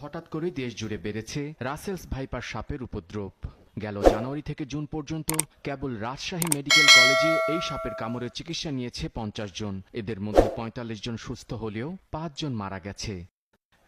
হঠাৎ করে দেশ জুড়ে বেড়েছে রাসেলস ভাইপার সাপের উপদ্রব। গেল জানুয়ারি থেকে জুন পর্যন্ত কেবল রাজশাহী মেডিকেল কলেজে এই সাপের কামড়ের চিকিৎসা নিয়েছে পঞ্চাশ জন। এদের মধ্যে পঁয়তাল্লিশ জন সুস্থ হলেও পাঁচজন মারা গেছে।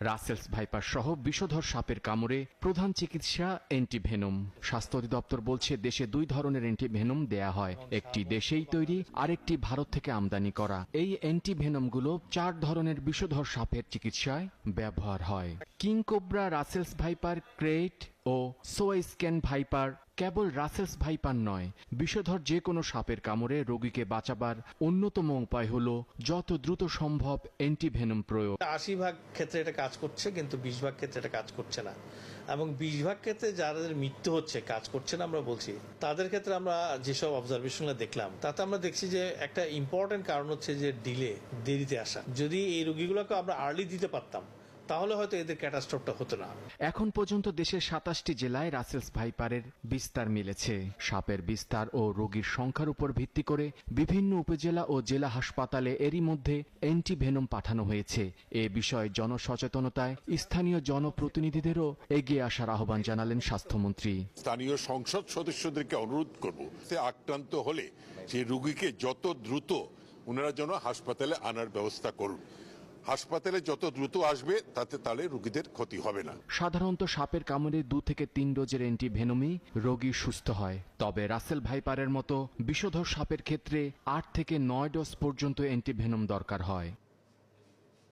রাসেলস ভাইপার সহ বিষধর সাপের কামড়ে প্রধান চিকিৎসা অ্যান্টিভেনম। স্বাস্থ্য অধিদপ্তর বলছে, দেশে দুই ধরনের অ্যান্টিভেনম দেয়া হয়। একটি দেশেই তৈরি, আরেকটি ভারত থেকে আমদানি করা। এই অ্যান্টিভেনমগুলো চার ধরনের বিষধর সাপের চিকিৎসায় ব্যবহার হয়। King cobra, Russell's viper, krait ও সোয়াইস্ক্যান ভাইপার কেবল রাসেলস ভাইপার নয়, বিষধর যে কোনো সাপের কামড়ে রোগীকে বাঁচাবার অন্যতম উপায় হলো যত দ্রুত সম্ভব অ্যান্টিভেনম প্রয়োগ। আশি ভাগ ক্ষেত্রে এটা কাজ করছে, কিন্তু বিশ ভাগ ক্ষেত্রে এটা কাজ করছে না। এবং বিশ ভাগ ক্ষেত্রে যাদের মৃত্যু হচ্ছে, কাজ করছে না আমরা বলছি, তাদের ক্ষেত্রে আমরা যেসব অবজারভেশনগুলো দেখলাম, তাতে আমরা দেখছি যে একটা ইম্পর্টেন্ট কারণ হচ্ছে যে ডিলে দেরিতে আসা। যদি এই রোগীগুলোকে আমরা আর্লি দিতে পারতাম তাহলে হয়তো এদের ক্যাটাস্ট্রফটা হতো না। এখন পর্যন্ত দেশের সাতাশটি জেলায় রাসেলস ভাইপারের বিস্তার মিলেছে। সাপের বিস্তার ও রোগীর সংখ্যার উপর ভিত্তি করে বিভিন্ন উপজেলা ও জেলা হাসপাতালে এরই মধ্যে অ্যান্টিভেনম পাঠানো হয়েছে। এ বিষয়ে জনসচেতনতায় স্থানীয় জনপ্রতিনিধিদেরও এগিয়ে আসার আহ্বান জানালেন স্বাস্থ্যমন্ত্রী। স্থানীয় সংসদ সদস্যদেরকে অনুরোধ করব সে আক্রান্ত হলে সেই রোগীকে যত দ্রুত ওনারা যেন হাসপাতালে আনার ব্যবস্থা করুন। হাসপাতালে যত দ্রুত আসবে, তাতে তাহলে রোগীদের ক্ষতি হবে না। সাধারণত সাপের কামড়ে দু থেকে তিন ডোজের অ্যান্টিভেনমই রোগী সুস্থ হয়। তবে রাসেল ভাইপারের মতো বিষধর সাপের ক্ষেত্রে আট থেকে নয় ডোজ পর্যন্ত অ্যান্টিভেনম দরকার হয়।